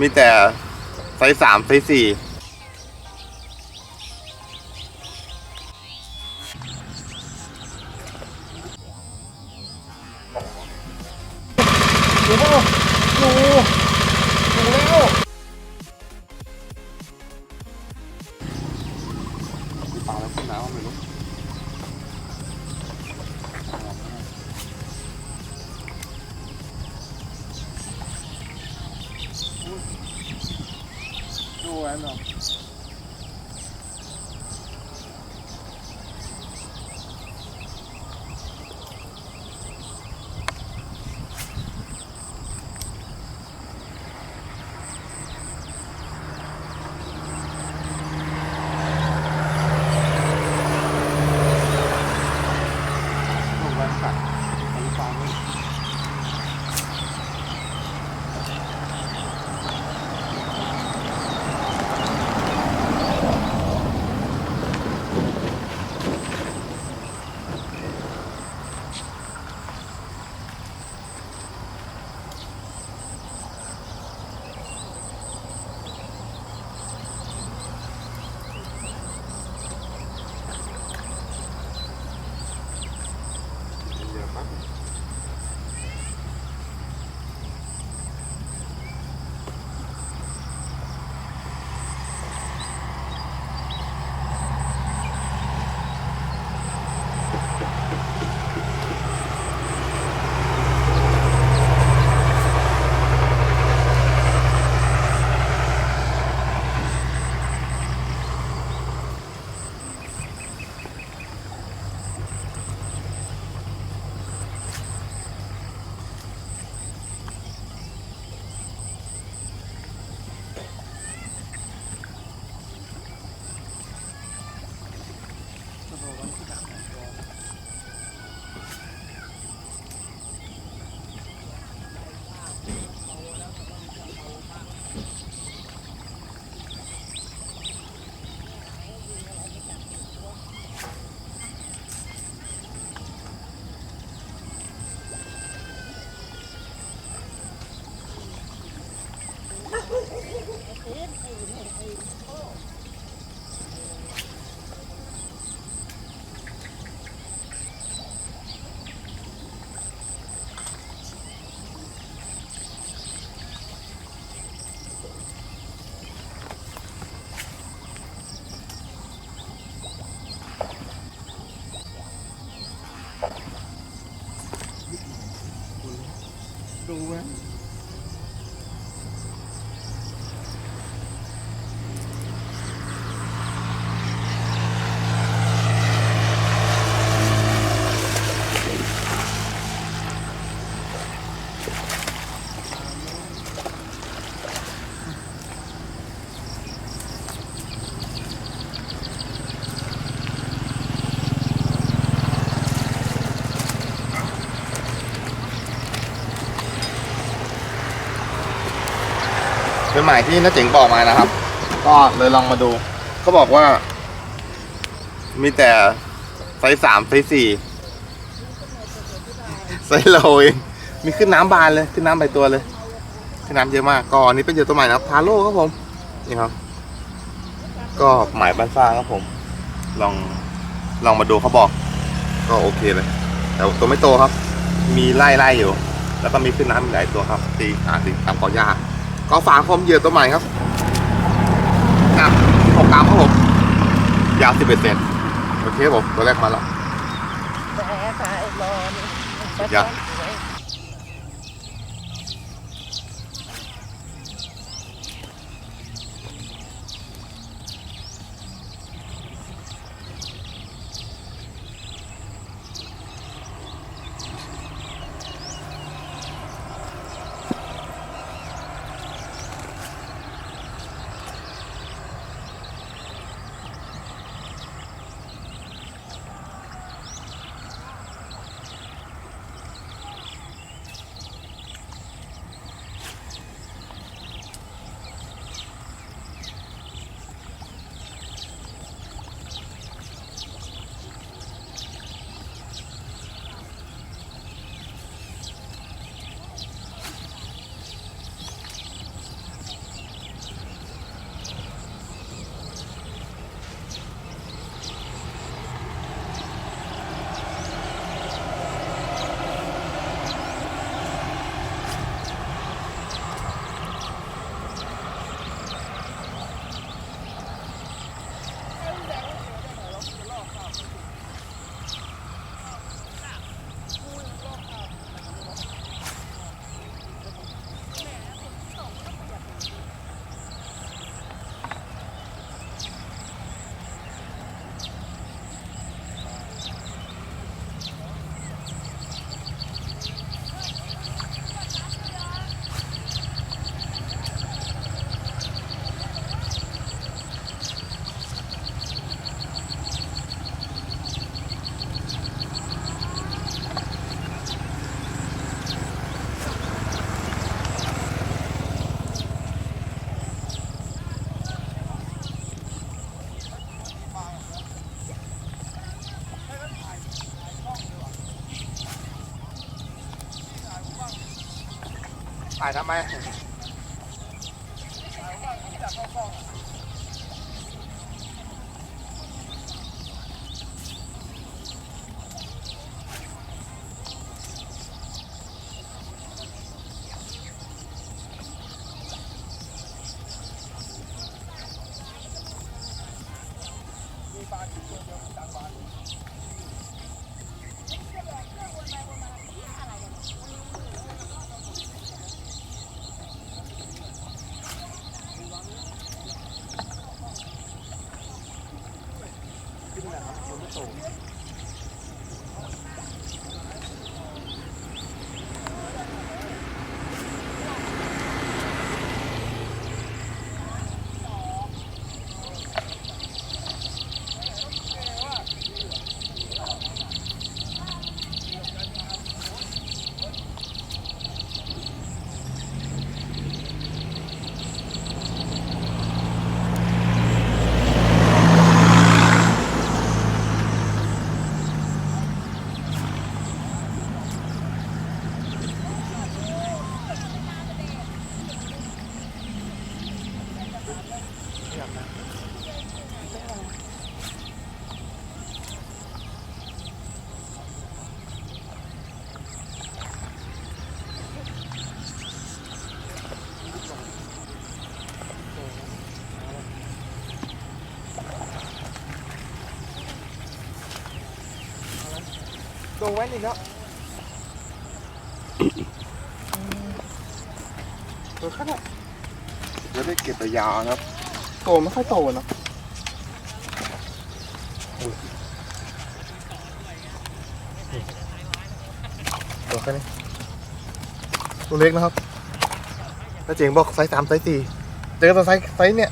มีแต่ไซส์สามไซส์สี่ ดู เป็นหมายที่น้าเจ๋งบอกมานะครับ ก็เลยลองมาดูเขาบอกว่า มีแต่ไซส์สามไซส์สี่ไซส์โลเองมีขึ้นน้ำบานเลยขึ้นน้ำใบตัวเลยขึ้นน้ำเยอะมากก็อันนี้เป็นเหยื่อตัวใหม่นะครับพาโลครับผมนี่ครับ ก็หมายบ้านฟ้างครับผม ลองลองมาดูเขาบอก ก็โอเคเลยแต่ตัวไม่โตครับ มีไล่ไล่อยู่ แล้วก็มีขึ้นน้ำอีกหลายตัวครับตีอาตีตามกอหญ้า ก็ฝากผมเหยื่อตัวใหม่ครับหนักหกกรัมครับผมยาวสิบเอ็ดเซนโอเคครับผมตัวแรกมาแล้วอ ถ่ายทำไม โดนแว่นอีกแล้วตัวขนาดจะได้เก็บไปยาวนะครับโตไม่ค่อยโตเนอะอุ้ยตัวแค่นี้ตัวเล็กนะครับแล้วเจ๋งบอกไซส์สามไซส์สี่เจอตัวไซส์ไซส์เนี่ย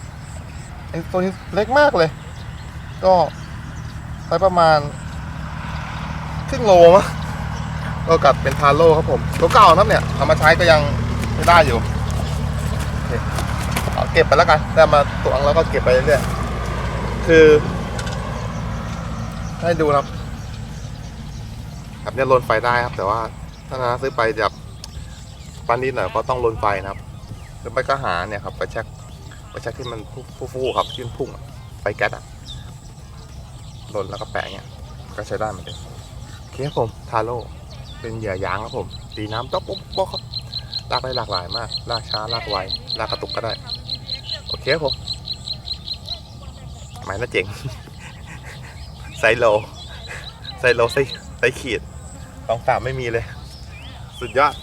ไอ้ตัวนี้เล็กมากเลย ก็ไซส์ประมาณ ครึ่งโลมั้งก็กลับเป็นทาโร่ครับผมตัวเก่านะครับเนี่ยเอามาใช้ก็ยังใช้ได้อยู่เเอาเก็บไปแล้วกันได้มาตวงแล้วก็เก็บไปเรื่อยๆคือ ให้ดูนะครับแบบนี้ลนไฟได้ครับ แต่ว่าถ้านาซื้อไปแบบปานนี้หน่อยก็ต้องลนไฟนะครับหรือไม่ก็หาเนี่ยครับไปเช็คไปเช็คที่มันฟูๆครับที่มันพุ่งไฟแก๊สอะลนแล้วก็แปะเงี้ยก็ใช้ได้เหมือนเดิม เคครับผมทาโร่เป็นเหยื่อยางครับผมตีน้ำต๊อกป๊อกป๊อกครับลากได้หลากหลายมาก ลากช้าลากไวลากกระตุกก็ได้ โอเคครับผมหมายน่าเจ๋งไซโลไซโลไซไซขีดสองสามไม่มีเลย สุดยอด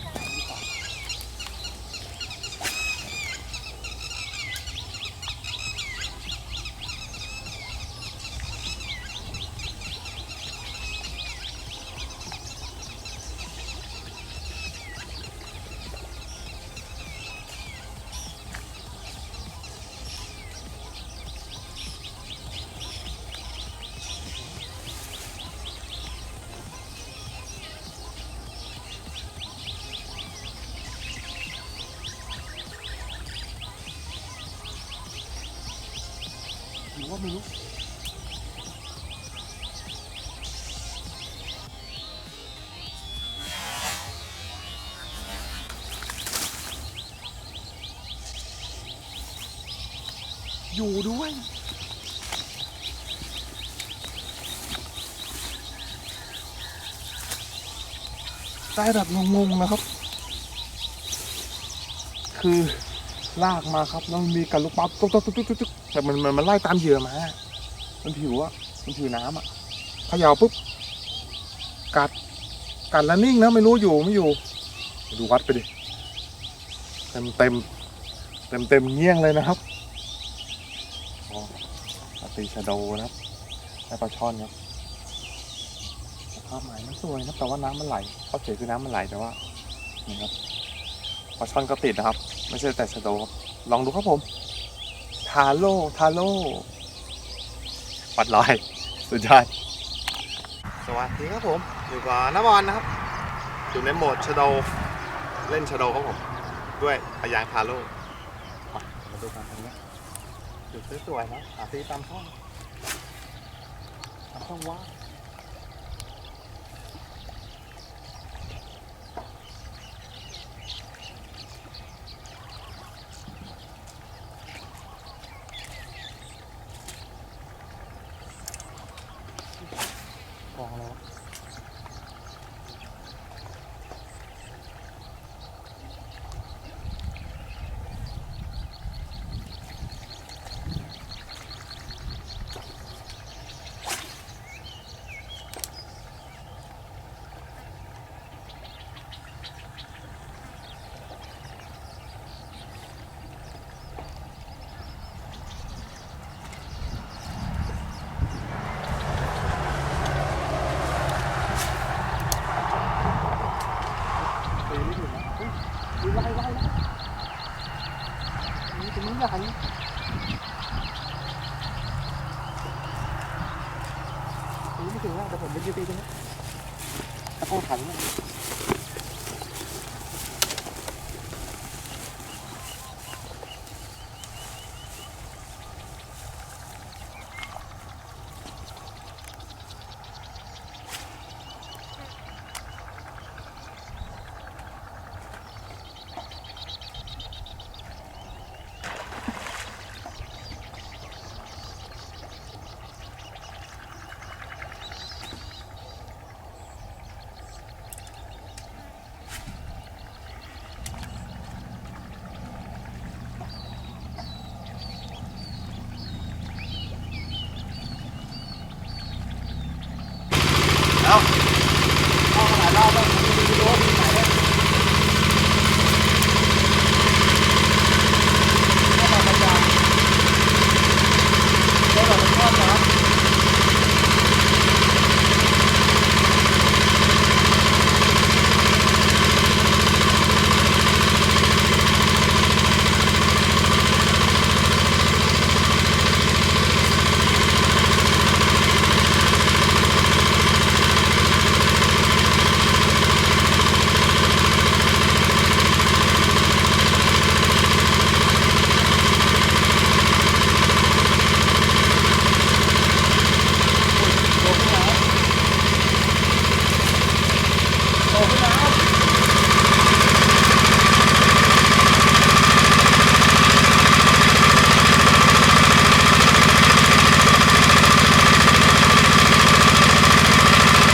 หรือว่าไม่รู้อยู่ด้วย ได้แบบงงๆนะครับ คือ ลากมาครับแล้วมันมีการลุกปั๊บตุ๊กตุ๊กตุ๊กตุ๊กตุ๊กแต่มันมันมันไล่ตามเหยื่อมา มันผิวอะมันผิวน้ำอะเขย่าปุ๊บกัดกัดแล้วนิ่งนะไม่รู้อยู่ไม่อยู่ดูวัดไปดิเต็มเต็มเต็มเต็มเงี้ยงเลยนะครับอ๋อปลาตีชะโดนะครับและปลาช่อนครับสภาพหมายมันสวยนะแต่ว่าน้ำมันไหลเขาเสียคือน้ำมันไหลแต่ว่านี่ครับปลาช่อนก็ติดนะครับ ไม่ใช่แต่ชะโดครับลองดูครับผม ทาโร่ทาโร่ปัดลอยสุดยอดสวัสดีครับผม อยู่กับน้าบอลนะครับ อยู่ในโหมดชะโดเล่นชะโดครับผม ด้วยพยางทาโร่มามาดูกันตรงนี้จุดสวยๆนะหาตีตามช่องตามช่องว่างใหญ่ไม่ถึงว่าแต่ผมไปยืนตีตรงนี้ ตะโกนขัน เอาเอาหลายรอบแล้วผมไม่รู้ว่ามีไหนเนี่ยให้เราพยายามให้เราเป็นทอดนะครับ โตขึ้นแล้ว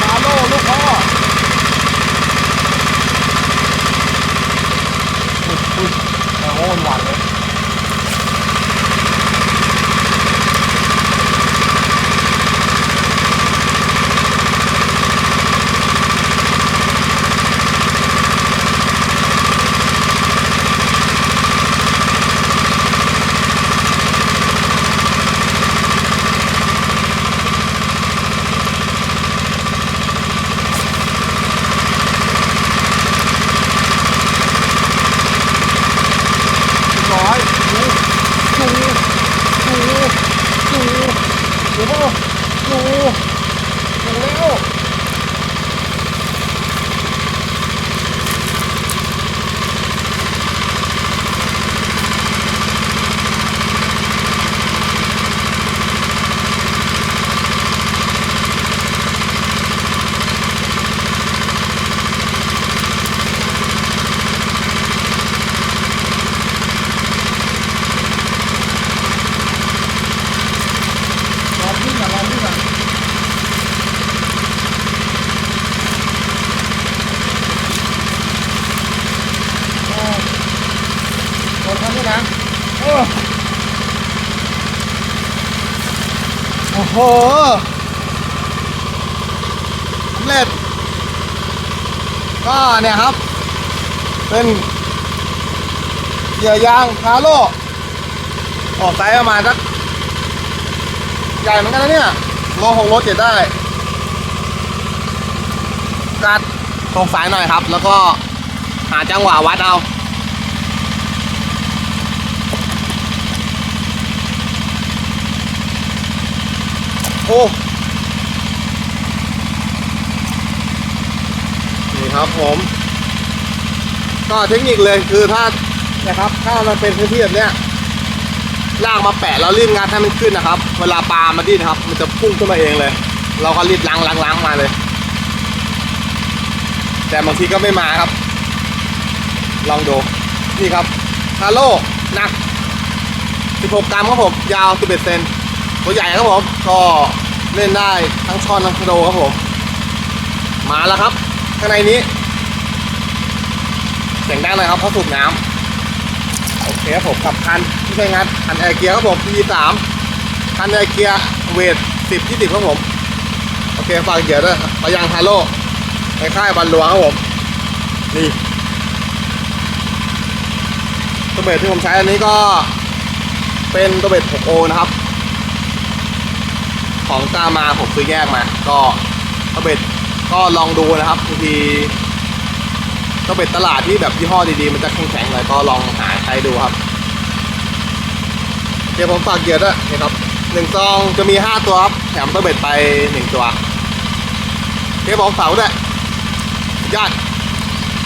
มาโลลูกพ่ออุ้ยอุ้ย โอ้โหหวานเลยร้อยดูดูดูดูดูพ่อดูดูแล้วรอขึ้นก่อนรอขึ้นก่อนโอ้โดนทำด้วยนะโอ้ โอ้โหสำเร็จ ก็เนี่ยครับ เป็นเหยื่อยางคาโลออกไซส์ประมาณสักใหญ่เหมือนกันนะเนี่ยโลหกโลเจ็ดได้ กัดตรงสายหน่อยครับ แล้วก็หาจังหวะวัดเอา โอ้นี่ครับผม ก็เทคนิคเลยคือถ้านะครับ ถ้ามันเป็นพื้นที่แบบเนี้ยลากมาแปะแล้วรีบงัดให้มันขึ้นนะครับ เวลาปลามาดิ้นะครับ มันจะพุ่งขึ้นมาเองเลย เราก็รีบล้างล้างล้างมาเลย แต่บางทีก็ไม่มาครับ ลองดูนี่ครับฮาโลหนัก 16 กรัมครับผมยาว 11 เซน ตัวใหญ่ครับผมก็เล่นได้ทั้งช่อนทั้งคโดครับผม มาแล้วครับ ข้างในนี้เสียงดังเลยครับเพราะสูบน้ำโอเคครับผมกับคันที่ใช้งานคันแอร์เกียร์ครับผม P3 คันแอร์เกียร์เวท10 20ครับผม โอเคฝากเกียร์ด้วยปะยางฮาโลในค่ายบันหลวงครับผม นี่ตัวเบสที่ผมใช้อันนี้ก็เป็นตัวเบส 6O นะครับ ของกามาผมซื้อแยกมา ก็ตัวเบสก็ลองดูนะครับบางทีก็เป็นตลาดที่แบบยี่ห้อดีๆ มันจะแข็งๆหน่อยก็ลองหาใช้ดูครับ เดี๋ยวผมฝากเหยื่อด้วยนี่ครับหนึ่งซองจะมีห้าตัวครับ แถมตัวเบ็ดไปหนึ่งตัว เดี๋ยวผมฝาได้วยยอด